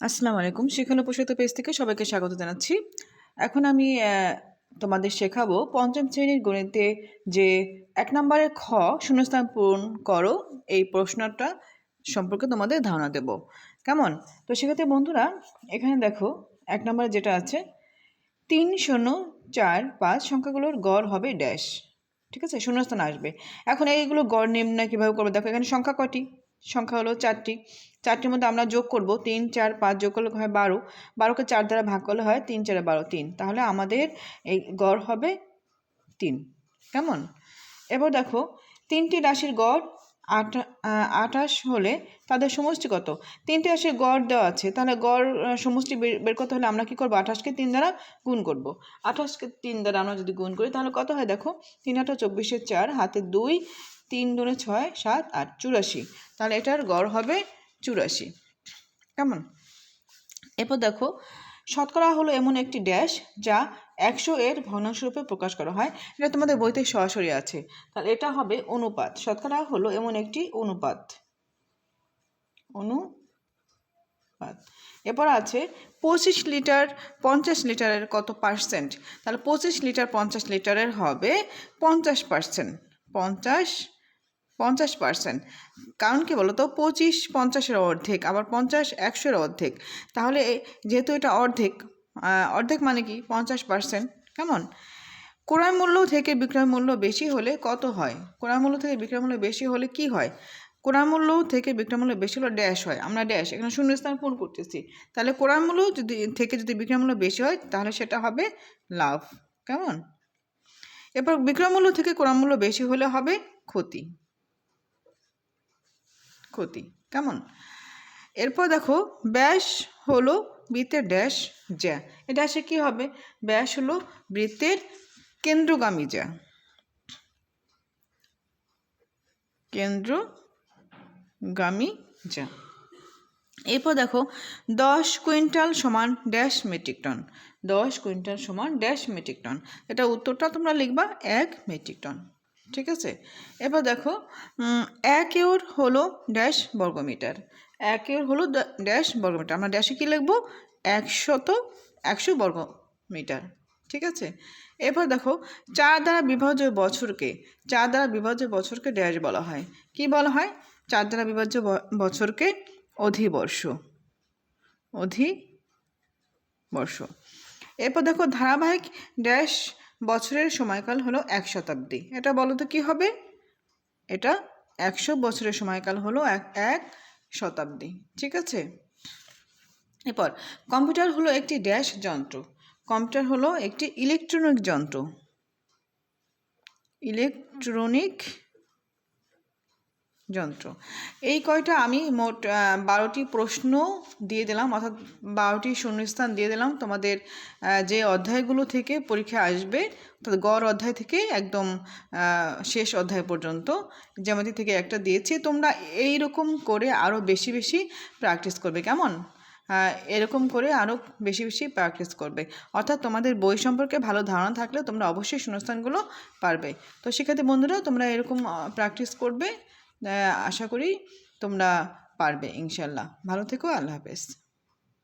আসসালামু আলাইকুম। শিক্ষণ উপসিত পেজ থেকে সবাইকে স্বাগত জানাচ্ছি। এখন আমি তোমাদের শেখাবো পঞ্চম শ্রেণির গণিতে যে এক নম্বরের খ শূন্যস্থান পূরণ করো, এই প্রশ্নটা সম্পর্কে তোমাদের ধারণা দেব। কেমন? তো সেক্ষেত্রে বন্ধুরা, এখানে দেখো, এক নম্বরে যেটা আছে, তিন শূন্য চার পাঁচ সংখ্যাগুলোর গড় হবে ড্যাশ। ঠিক আছে? শূন্যস্থান আসবে। এখন এইগুলো গড় নির্ণয় কীভাবে করব? দেখো, এখানে সংখ্যা কটি? সংখ্যা হলো চারটি। চারটির মধ্যে আমরা যোগ করব তিন, চার, পাঁচ, যোগ করলে হয় বারো। বারোকে চার দ্বারা ভাগ করলে হয় তিন, চারে বারো, তিন। তাহলে আমাদের এই গড় হবে তিন। কেমন? এবার দেখো, তিনটি রাশির গড় আটা আঠাশ হলে তাদের সমষ্টি কত? তিনটি রাশির গড় দেওয়া আছে, তাহলে গড় সমষ্টি বের করতে হলে আমরা কি করব? আঠাশকে তিন দ্বারা গুণ করব। আঠাশকে তিন দ্বারা আমরা যদি গুণ করি, তাহলে কত হয় দেখো? তিন আটা চব্বিশের চার, হাতে দুই তিন দুনে ছয়, সাত, আট, চুরাশি। তাহলে এটার গড় হবে চুরাশি। কেমন? এরপর দেখো, শতকরা হলো এমন একটি ড্যাশ যা একশো এর ভগ্নাংশ রূপে প্রকাশ করা হয়। এটা তোমাদের বইতে সরাসরি আছে। তাহলে এটা হবে অনুপাত। শতকরা হলো এমন একটি অনুপাত। অনুপাত। এরপর আছে পঁচিশ লিটার পঞ্চাশ লিটারের কত পার্সেন্ট? তাহলে পঁচিশ লিটার পঞ্চাশ লিটারের হবে পঞ্চাশ পার্সেন্ট। পঞ্চাশ পঞ্চাশ পার্সেন্ট কারণ কি বলো তো পঁচিশ পঞ্চাশের অর্ধেক, আবার পঞ্চাশ একশোর অর্ধেক। তাহলে যেহেতু এটা অর্ধেক অর্ধেক মানে কি? পঞ্চাশ পার্সেন্ট কেমন? ক্রয় মূল্য থেকে বিক্রয় মূল্য বেশি হলে কত হয়? ক্রয় মূল্য থেকে বিক্রয় মূল্য বেশি হলে কি হয়? ক্রয় মূল্য থেকে বিক্রয় মূল্য বেশি হলে ড্যাশ হয়। আমরা ড্যাশ এখানে শূন্য শূন্যস্থান পূরণ করতেছি। তাহলে ক্রয় মূল্য যদি, থেকে যদি বিক্রয় মূল্য বেশি হয়, তাহলে সেটা হবে লাভ। কেমন? এরপর বিক্রয় মূল্য থেকে ক্রয় মূল্য বেশি হলে হবে ক্ষতি। ক্ষতি। কেমন? এরপর দেখো, ব্যাস হলো বৃত্তের ড্যাশ জ্যা। এ ড্যাশে কী হবে? ব্যাস হলো বৃত্তের কেন্দ্রগামী জ্যা। কেন্দ্রগামী জ্যা। এরপর দেখো, দশ কুইন্টাল সমান ড্যাশ মেট্রিক টন। দশ কুইন্টাল সমান ড্যাশ মেট্রিক টন। এটা উত্তরটা তোমরা লিখবা, এক মেট্রিক টন। ঠিক আছে? এবার দেখো এক এওর হলো ড্যাশ বর্গমিটার। এক এওর হলো ড্যাশ বর্গমিটার। আমরা ড্যাশে কী লিখব? একশত একশো বর্গ মিটার ঠিক আছে? এরপর দেখো, চার দ্বারা বিভাজ্য বছরকে, চার দ্বারা বিভাজ্য বছরকে ড্যাশ বলা হয়। কি বলা হয়? চার দ্বারা বিভাজ্য বছরকে অধিবর্ষ। অধিবর্ষ। এরপর দেখো, ধারাবাহিক ড্যাশ বছরের সময়কাল হলো এক শতাব্দী। এটা বলো তো কী হবে? এটা একশো বছরের সময়কাল হলো এক এক শতাব্দী। ঠিক আছে? এরপর, কম্পিউটার হলো একটি ড্যাশ যন্ত্র। কম্পিউটার হলো একটি ইলেকট্রনিক যন্ত্র। ইলেকট্রনিক যন্ত্র। এই কয়টা আমি মোট বারোটি প্রশ্ন দিয়ে দিলাম, অর্থাৎ বারোটি শূন্যস্থান দিয়ে দিলাম। তোমাদের যে অধ্যায়গুলো থেকে পরীক্ষা আসবে, অর্থাৎ গড় অধ্যায় থেকে একদম শেষ অধ্যায় পর্যন্ত যেমন থেকে একটা দিয়েছি, তোমরা এই রকম করে আরও বেশি বেশি প্র্যাকটিস করবে, কেমন? এরকম করে আরও বেশি বেশি প্র্যাকটিস করবে। অর্থাৎ তোমাদের বই সম্পর্কে ভালো ধারণা থাকলে তোমরা অবশ্যই শূন্যস্থানগুলো পারবে। তো সেক্ষেত্রে বন্ধুরা, তোমরা এরকম প্র্যাকটিস করবে আশা করি তোমরা পারবে ইনশাল্লাহ। ভালো থেকো আল্লাহ হাফেজ।